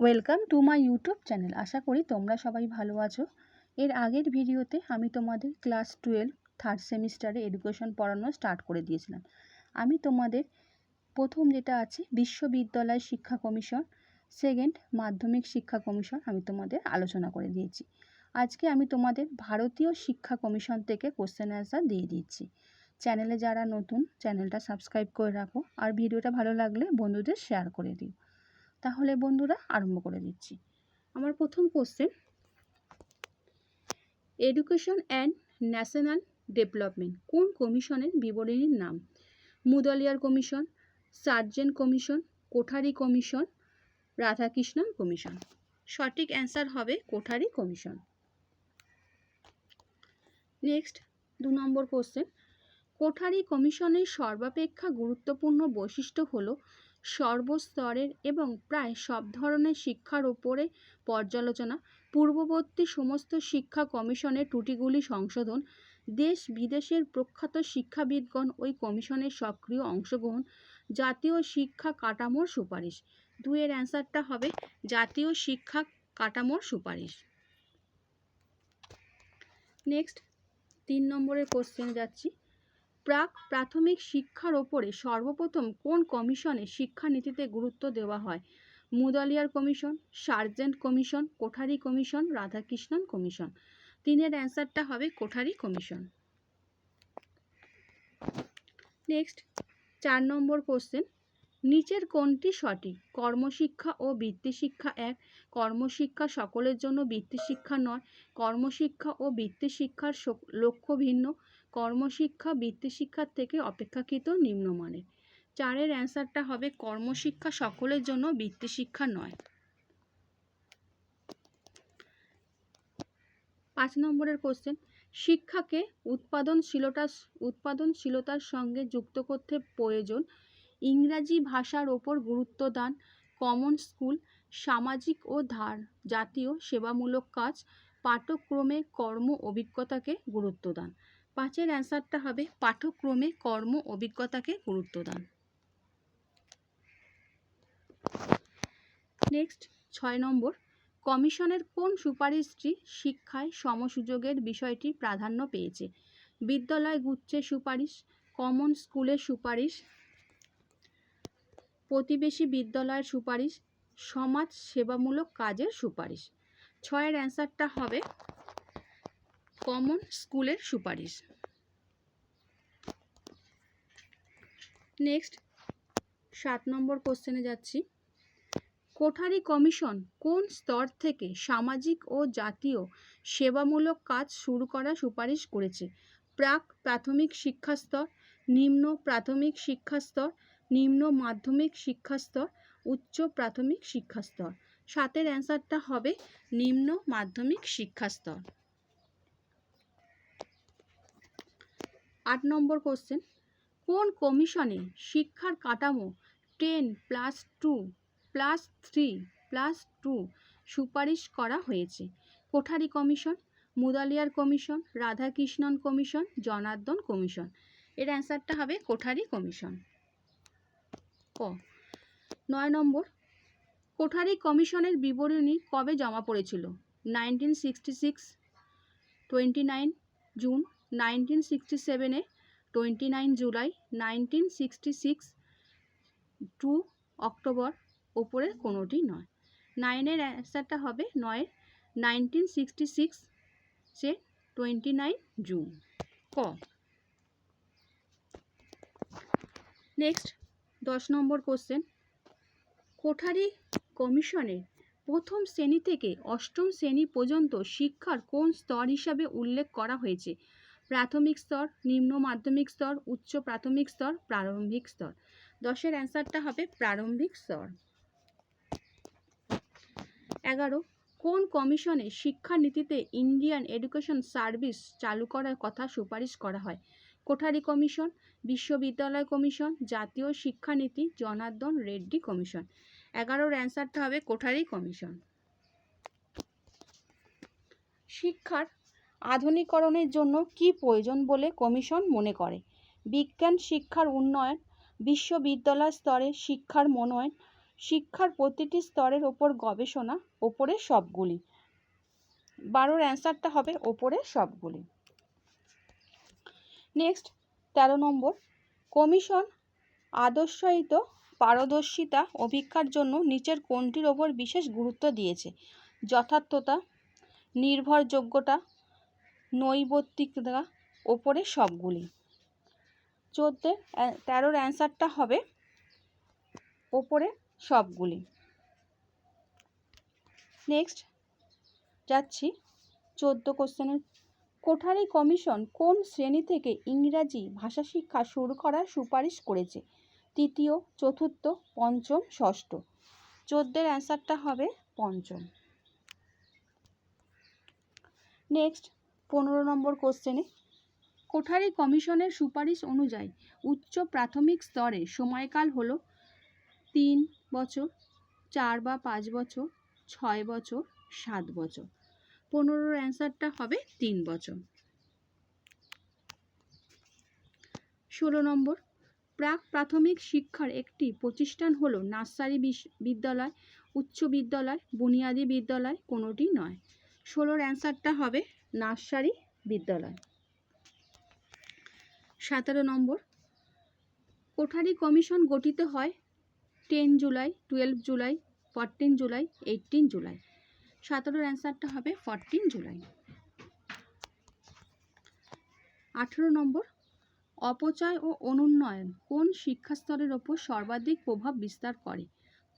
Welcome to my YouTube channel আশা করি তোমরা সবাই ভালো আছো। এর আগের ভিডিওতে আমি তোমাদের ক্লাস টুয়েলভ থার্ড সেমিস্টারে এডুকেশন পড়ানো স্টার্ট করে দিয়েছিলাম। আমি তোমাদের প্রথম যেটা আছে, বিশ্ববিদ্যালয় শিক্ষা কমিশন সেকেন্ড মাধ্যমিক শিক্ষা কমিশন আমি তোমাদের আলোচনা করে দিয়েছি। আজকে আমি তোমাদের ভারতীয় শিক্ষা কমিশন থেকে কোশ্চেন অ্যান্সার দিয়ে দিচ্ছি। চ্যানেলে যারা নতুন চ্যানেলটা সাবস্ক্রাইব করে রাখো। আর ভিডিওটা ভালো লাগলে বন্ধুদের শেয়ার করে দিও। তাহলে বন্ধুরা আরম্ভ করে দিচ্ছি। আমার প্রথম question education and national development কোন কমিশনের বিবরণীর নাম? Mudaliar commission, Sargent commission, Kothari commission Radhakrishnan commission. সঠিক অ্যান্সার হবে কোঠারি কমিশন। নেক্সট দু নম্বর কোশ্চেন কোঠারি কমিশনের সর্বাপেক্ষা গুরুত্বপূর্ণ বৈশিষ্ট্য হলো সর্বস্তরের এবং প্রায় সব ধরনের শিক্ষার ওপরে পর্যালোচনা, পূর্ববর্তী সমস্ত শিক্ষা কমিশনের ত্রুটিগুলি সংশোধন, দেশ বিদেশের প্রখ্যাত শিক্ষাবিদগণ ওই কমিশনের সক্রিয় অংশগ্রহণ, জাতীয় শিক্ষা কাঠামোর সুপারিশ। দুয়ের অ্যান্সারটা হবে, জাতীয় শিক্ষা কাঠামোর সুপারিশ। নেক্সট, তিন নম্বরের কোশ্চেন যাচ্ছি। প্রাক প্রাথমিক শিক্ষার ওপরে সর্বপ্রথম কোন কমিশনে শিক্ষানীতিতে গুরুত্ব দেওয়া হয়? Mudaliar commission, Sargent commission, Kothari commission, Radhakrishnan commission. তিনের অ্যান্সারটা হবে কোঠারি কমিশন। নেক্সট, চার নম্বর কোশ্চেন। নিচের কোনটি সঠিক? কর্মশিক্ষা ও বৃত্তিশিক্ষা এক। কর্মশিক্ষা সকলের জন্য বৃত্তিশিক্ষা নয়। কর্মশিক্ষা ও বৃত্তিশিক্ষার লক্ষ্য ভিন্ন। কর্মশিক্ষা বৃত্তিশিক্ষার থেকে অপেক্ষাকৃত নিম্নমানের। চারের অ্যান্সারটা হবে কর্মশিক্ষা সকলের জন্য বৃত্তিশিক্ষা নয়। পাঁচ নম্বরের কোশ্চেন শিক্ষাকে উৎপাদনশীলতা উৎপাদনশীলতার সঙ্গে যুক্ত করতে প্রয়োজন ইংরাজি ভাষার ওপর গুরুত্ব দান কমন স্কুল সামাজিক ও ধার, জাতীয় সেবামূলক কাজ পাঠক্রমে কর্ম অভিজ্ঞতাকে গুরুত্ব দান। পাঁচের অ্যান্সারটা হবে পাঠক্রমে কর্ম অভিজ্ঞতাকে গুরুত্ব দান। নেক্সট, ছয় নম্বর, কমিশনের কোন সুপারিশটি শিক্ষায় সমসুযোগের বিষয়টি প্রাধান্য পেয়েছে? বিদ্যালয় গুচ্ছের সুপারিশ, কমন স্কুলের সুপারিশ, প্রতিবেশী বিদ্যালয়ের সুপারিশ, সমাজ সেবামূলক কাজের সুপারিশ। ছয়ের অ্যান্সারটা হবে কমন স্কুলের সুপারিশ। নেক্সট সাত নম্বর কোশ্চেনে যাচ্ছি। কোঠারি কমিশন কোন স্তর থেকে সামাজিক ও জাতীয় সেবামূলক কাজ শুরু করার সুপারিশ করেছে? প্রাক প্রাথমিক শিক্ষাস্তর নিম্ন প্রাথমিক শিক্ষাস্তর নিম্ন মাধ্যমিক শিক্ষাস্তর উচ্চ প্রাথমিক শিক্ষাস্তর সাতের। অ্যান্সারটা হবে নিম্ন মাধ্যমিক শিক্ষা আট নম্বর কোশ্চেন কোন কমিশনে শিক্ষার কাঠামো ten plus two plus three plus two সুপারিশ করা হয়েছে? Kothari commission, Mudaliar commission, Radhakrishnan commission, Janardan commission? এর অ্যান্সারটা হবে কোঠারি কমিশন। ক, নয় নম্বর, কোঠারি কমিশনের বিবরণী কবে জমা পড়েছিল? Nineteen sixty six twenty nine June nineteen sixty সেভেনে twenty nine July nineteen sixty six two October ওপরের কোনোটি নয়। নাইনের অ্যান্সারটা হবে নয়ের নাইনটিন সিক্সটি সিক্স সে টোয়েন্টি নাইন জুন। ক? নেক্সট দশ নম্বর কোশ্চেন কোঠারি কমিশনের প্রথম শ্রেণি থেকে অষ্টম শ্রেণি পর্যন্ত শিক্ষার কোন স্তর হিসাবে উল্লেখ করা হয়েছে? প্রাথমিক স্তর, নিম্ন মাধ্যমিক স্তর, উচ্চ প্রাথমিক স্তর, প্রারম্ভিক স্তর। দশের অ্যান্সারটা হবে প্রারম্ভিক স্তর। এগারো, কোন কমিশনে শিক্ষানীতিতে ইন্ডিয়ান এডুকেশন সার্ভিস চালু করার কথা সুপারিশ করা হয়? কোঠারি কমিশন, বিশ্ববিদ্যালয় কমিশন, জাতীয় শিক্ষানীতি, জনার্দন, রেড্ডি কমিশন। এগারোর অ্যান্সারটা হবে কোঠারি কমিশন। শিক্ষার আধুনিকরণের জন্য কি প্রয়োজন বলে কমিশন মনে করে? বিজ্ঞান, শিক্ষার উন্নয়ন, বিশ্ববিদ্যালয় স্তরে শিক্ষার মনোনয়ন, শিক্ষার প্রতিটি স্তরের ওপর গবেষণা, ওপরে সবগুলি। বারোর অ্যান্সারটা হবে ওপরে সবগুলি। নেক্সট, তেরো নম্বর। কমিশন আদর্শায়িত পারদর্শিতা অভিজ্ঞার জন্য নিচের কোনটির ওপর বিশেষ গুরুত্ব দিয়েছে? যথার্থতা, নির্ভরযোগ্যতা নৈবত্তিকতা ওপরে সবগুলি। চোদ্দে, তেরোর অ্যান্সারটা হবে ওপরে সবগুলি। নেক্সট, যাচ্ছি চোদ্দ কোশ্চেনের। কোঠারি কমিশন কোন শ্রেণি থেকে ইংরাজি ভাষা শিক্ষা শুরু করার সুপারিশ করেছে? তৃতীয়, চতুর্থ, পঞ্চম, ষষ্ঠ। চোদ্দের অ্যান্সারটা হবে পঞ্চম। নেক্সট পনেরো নম্বর কোশ্চেনে কোঠারি কমিশনের সুপারিশ অনুযায়ী উচ্চ প্রাথমিক স্তরে সময়কাল হলো তিন বছর, চার বা পাঁচ বছর, ছয় বছর, সাত বছর। পনেরোর অ্যান্সারটা হবে তিন বছর। ষোলো নম্বর, প্রাক প্রাথমিক শিক্ষার একটি প্রতিষ্ঠান হলো নার্সারি বিদ্যালয়, উচ্চ বিদ্যালয়, বুনিয়াদী বিদ্যালয় কোনোটি নয়। ষোলোর অ্যান্সারটা হবে নার্সারি বিদ্যালয়। সতেরো নম্বর, কোঠারি কমিশন গঠিত হয় ten July, twelve July, fourteen July, eighteen July. সতেরোর অ্যান্সারটা হবে ফরটিন জুলাই। আঠেরো নম্বর, অপচয় ও অনুন্নয়ন কোন শিক্ষাস্তরের ওপর সর্বাধিক প্রভাব বিস্তার করে?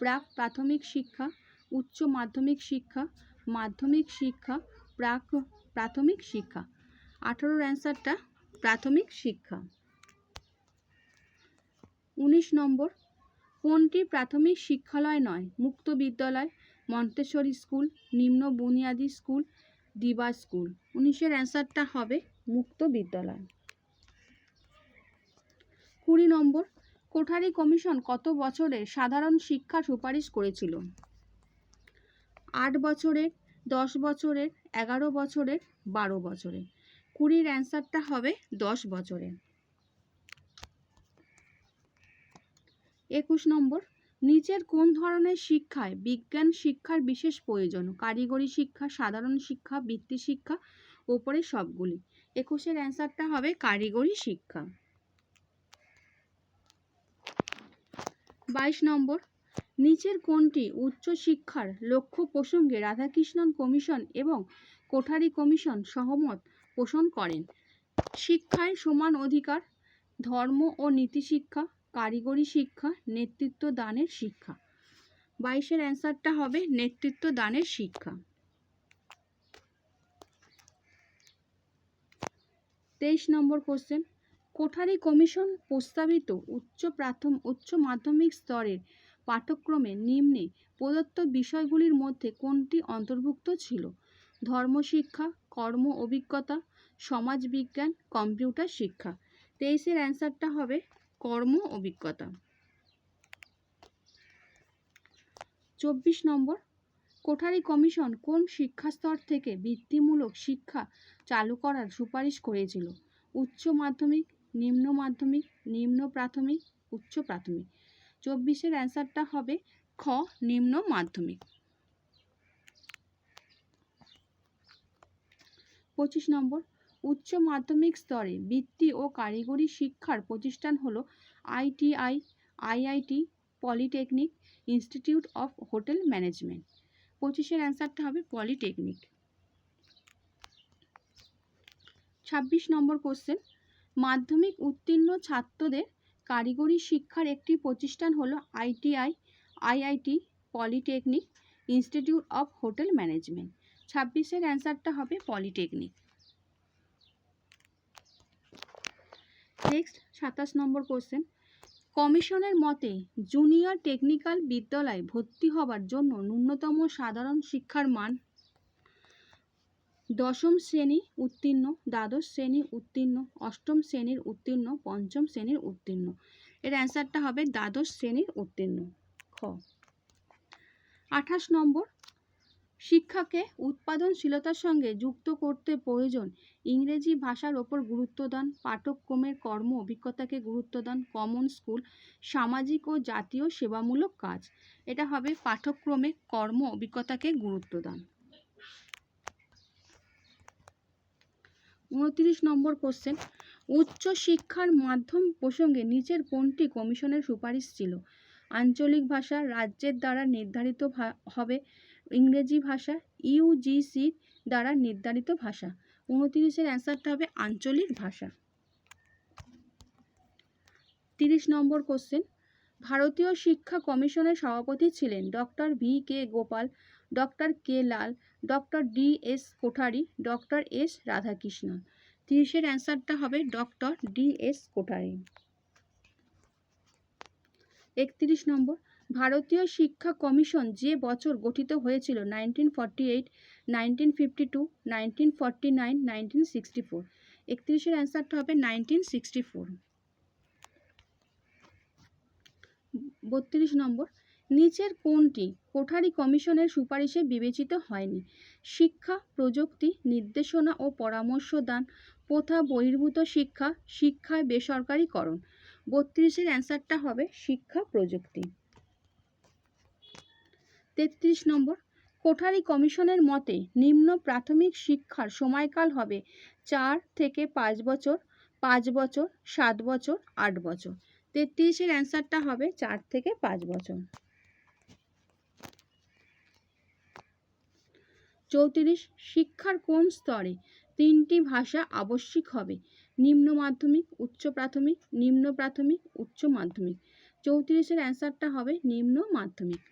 প্রাক প্রাথমিক শিক্ষা, উচ্চ মাধ্যমিক শিক্ষা মাধ্যমিক শিক্ষা, প্রাক, প্রাথমিক শিক্ষা। আঠেরোর অ্যান্সারটা প্রাথমিক শিক্ষা। উনিশ নম্বর, কোনটি প্রাথমিক শিক্ষালয় নয়? মুক্ত বিদ্যালয়, মন্তেশ্বরী স্কুল, নিম্ন বুনিয়াদী স্কুল, দিবা স্কুল। উনিশের অ্যান্সারটা হবে মুক্ত বিদ্যালয়। কুড়ি নম্বর, কোঠারি কমিশন কত বছরে সাধারণ শিক্ষা সুপারিশ করেছিল? আট বছরের, দশ বছরের, এগারো বছরের, বারো বছরের। কুড়ির অ্যান্সারটা হবে দশ বছরের। একুশ নম্বর, নিচের কোন ধরনের শিক্ষায় বিজ্ঞান শিক্ষার বিশেষ প্রয়োজন? কারিগরি শিক্ষা, সাধারণ শিক্ষা, বৃত্তি শিক্ষা, ওপরে সবগুলি। একুশের অ্যান্সারটা হবে কারিগরি শিক্ষা। বাইশ নম্বর নিচের কোনটি উচ্চশিক্ষার লক্ষ্য প্রসঙ্গে রাধাকৃষ্ণন কমিশন এবং কোঠারি কমিশন সহমত পোষণ করেন। শিক্ষায় সমান অধিকার, ধর্ম ও নীতি শিক্ষা, কারিগরি শিক্ষা, নেতৃত্ব দানের শিক্ষা। বাইশের অ্যান্সারটা হবে নেতৃত্ব দানের শিক্ষা। তেইশ নম্বর কোশ্চেন, কোঠারি কমিশন প্রস্তাবিত উচ্চ প্রাথম, উচ্চ মাধ্যমিক স্তরের পাঠ্যক্রমে নিম্নে প্রদত্ত বিষয়গুলির মধ্যে কোনটি অন্তর্ভুক্ত ছিল? ধর্মশিক্ষা, কর্ম অভিজ্ঞতা, সমাজবিজ্ঞান, কম্পিউটার শিক্ষা। তেইশের অ্যান্সারটা হবে কর্ম অভিজ্ঞতা। চব্বিশ নম্বর। কোঠারি কমিশন কোন শিক্ষাস্তর থেকে বৃত্তিমূলক শিক্ষা চালু করার সুপারিশ করেছিল? উচ্চ মাধ্যমিক, নিম্ন মাধ্যমিক, নিম্ন প্রাথমিক, উচ্চ প্রাথমিক। চব্বিশের অ্যান্সারটা হবে খ, নিম্ন মাধ্যমিক। পঁচিশ নম্বর, উচ্চ মাধ্যমিক স্তরে বৃত্তি ও কারিগরি শিক্ষার প্রতিষ্ঠান হলো ITI, IIT, polytechnic institute of hotel management. পঁচিশের অ্যান্সারটা হবে পলিটেকনিক। ছাব্বিশ নম্বর কোশ্চেন, মাধ্যমিক উত্তীর্ণ ছাত্রদের কারিগরি শিক্ষার একটি প্রতিষ্ঠান হলো ITI, IIT polytechnic institute of hotel management. ছাব্বিশের অ্যান্সারটা হবে পলিটেকনিক। নেক্সট, সাতাশ নম্বর কোশ্চেন। কমিশনের মতে, জুনিয়র টেকনিক্যাল বিদ্যালয়ে ভর্তি হবার জন্য ন্যূনতম সাধারণ শিক্ষার মান দশম শ্রেণি উত্তীর্ণ, দ্বাদশ শ্রেণি উত্তীর্ণ, অষ্টম শ্রেণির উত্তীর্ণ, পঞ্চম শ্রেণির উত্তীর্ণ। এর অ্যান্সারটা হবে দ্বাদশ শ্রেণির উত্তীর্ণ। খ। আঠাশ নম্বর। শিক্ষাকে উৎপাদনশীলতার সঙ্গে যুক্ত করতে প্রয়োজন ইংরেজি ভাষার ওপর গুরুত্ব দান, পাঠ্যক্রমের কর্ম অভিজ্ঞতাকে গুরুত্ব দান কমন স্কুল সামাজিক ও জাতীয় সেবামূলক কাজ। এটা হবে পাঠ্যক্রমে কর্ম অভিজ্ঞতাকে গুরুত্ব দান। উনত্রিশ নম্বর কোশ্চেন উচ্চ শিক্ষার মাধ্যম প্রসঙ্গে নিচের কোনটি কমিশনের সুপারিশ ছিল? আঞ্চলিক ভাষা রাজ্যের দ্বারা নির্ধারিত হবে। ইংরেজি ভাষা ইউজিসির দ্বারা নির্ধারিত ভাষা। উনতিরিশের অ্যান্সারটা হবে আঞ্চলিক ভাষা। তিরিশ নম্বর কোশ্চেন ভারতীয় শিক্ষা কমিশনের সভাপতি ছিলেন doctor V K Gopal, doctor K Lal doctor D S Kothari, doctor S Radhakrishnan. তিরিশের অ্যান্সারটা হবে ডক্টর ডি এস কোঠারি। একত্রিশ নম্বর, ভারতীয় শিক্ষা কমিশন যে বছর গঠিত হয়েছিল nineteen forty eight, nineteen fifty two, nineteen forty nine, nineteen sixty four. একত্রিশের অ্যান্সারটা হবে নাইনটিন সিক্সটি ফোর। বত্রিশ নম্বর নিচের কোনটি কোঠারি কমিশনের সুপারিশে বিবেচিত হয়নি। শিক্ষা, প্রযুক্তি, নির্দেশনা ও পরামর্শ দান প্রথা বহির্ভূত শিক্ষা, শিক্ষায় বেসরকারীকরণ। বত্রিশের অ্যান্সারটা হবে শিক্ষা, প্রযুক্তি। তেত্রিশ নম্বর, কোঠারি কমিশনের মতে নিম্ন প্রাথমিক শিক্ষার সময়কাল হবে চার থেকে পাঁচ বছর পাঁচ বছর, সাত বছর, আট বছর। তেত্রিশের অ্যান্সারটা হবে চার থেকে পাঁচ বছর। চৌত্রিশ শিক্ষার কোন স্তরে তিনটি ভাষা আবশ্যিক হবে? নিম্ন মাধ্যমিক, উচ্চ প্রাথমিক, নিম্ন প্রাথমিক, উচ্চ মাধ্যমিক। চৌত্রিশের অ্যান্সারটা হবে নিম্ন মাধ্যমিক।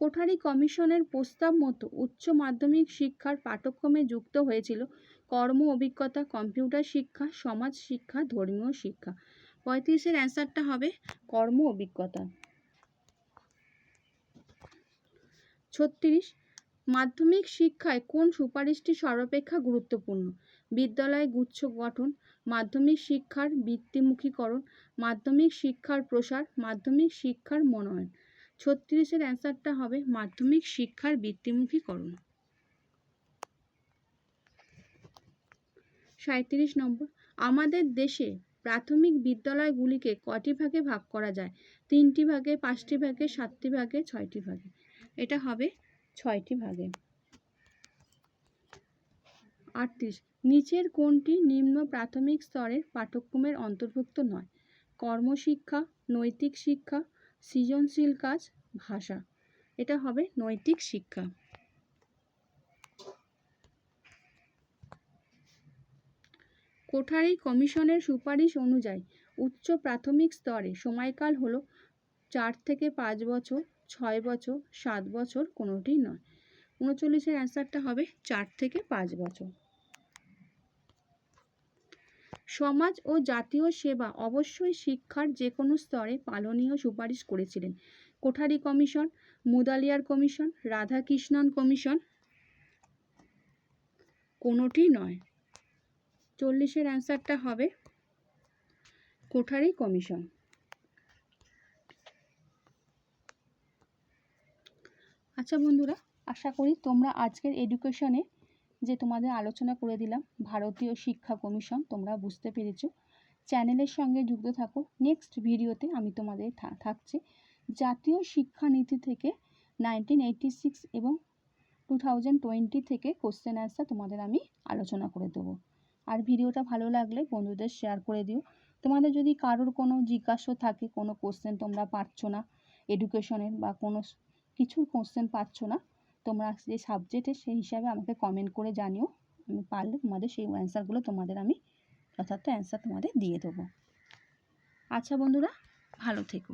কোঠারি কমিশনের প্রস্তাব মতো উচ্চ মাধ্যমিক শিক্ষার পাঠ্যক্রমে যুক্ত হয়েছিল কর্ম, অভিজ্ঞতা, কম্পিউটার শিক্ষা, সমাজ শিক্ষা, ধর্মীয় শিক্ষা। পঁয়ত্রিশের অ্যান্সারটা হবে কর্ম অভিজ্ঞতা। ছত্রিশ, মাধ্যমিক শিক্ষায় কোন সুপারিশটি সর্বাপেক্ষা গুরুত্বপূর্ণ? বিদ্যালয় গুচ্ছ গঠন, মাধ্যমিক শিক্ষার বৃত্তিমুখীকরণ, মাধ্যমিক শিক্ষার প্রসার, মাধ্যমিক শিক্ষার মনোনয়ন। ছত্রিশের অ্যান্সারটা হবে মাধ্যমিক শিক্ষার বৃত্তিমুখীকরণ। সাঁত্রিশ নম্বর, আমাদের দেশে প্রাথমিক বিদ্যালয়গুলিকে কটি ভাগে ভাগ করা যায়? তিনটি ভাগে, পাঁচটি ভাগে, সাতটি ভাগে, ছয়টি ভাগে? এটা হবে ছয়টি ভাগে। আটত্রিশ। নিচের কোনটি নিম্ন প্রাথমিক স্তরের পাঠ্যক্রমের অন্তর্ভুক্ত নয়? কর্মশিক্ষা, নৈতিক শিক্ষা, সৃজনশীল কাজ, ভাষা। এটা হবে নৈতিক শিক্ষা। কোঠারি কমিশনের সুপারিশ অনুযায়ী উচ্চ প্রাথমিক স্তরে সময়কাল হলো চার থেকে পাঁচ বছর, ছয় বছর, সাত বছর কোনোটি নয়। উনচল্লিশের অ্যান্সারটা হবে চার থেকে পাঁচ বছর। সমাজ ও জাতীয় সেবা অবশ্যই শিক্ষার যে কোনো স্তরে পালনীয় সুপারিশ করেছিলেন। Kothari commission, Mudaliar commission, Radhakrishnan commission কোনোটি নয়। চল্লিশের অ্যান্সারটা হবে কোঠারি কমিশন। আচ্ছা বন্ধুরা, আশা করি তোমরা আজকের এডুকেশনে যে তোমাদের আলোচনা করে দিলাম, ভারতীয় শিক্ষা কমিশন, তোমরা বুঝতে পেরেছ। চ্যানেলের সঙ্গে যুক্ত থাকো। নেক্সট ভিডিওতে আমি তোমাদের থাকছে। জাতীয় শিক্ষানীতি থেকে নাইনটিন এইটি সিক্স এবং টু থাউজেন্ড টোয়েন্টি থেকে কোশ্চেন অ্যান্সার তোমাদের আমি আলোচনা করে দেবো। আর ভিডিওটা ভালো লাগলে বন্ধুদের শেয়ার করে দিও। তোমাদের যদি কারোর কোনো জিজ্ঞাসা থাকে, কোনো কোশ্চেন তোমরা পারছ না এডুকেশনের বা কোনো কিছুর কোশ্চেন পাচ্ছ না, তোমরা যে সাবজেক্টে সেই হিসাবে আমাকে কমেন্ট করে জানিও। আমি পারলে তোমাদের সেই অ্যান্সারগুলো তোমাদের আমি যথার্থ অ্যান্সার তোমাদের দিয়ে দেবো। আচ্ছা বন্ধুরা, ভালো থেকো।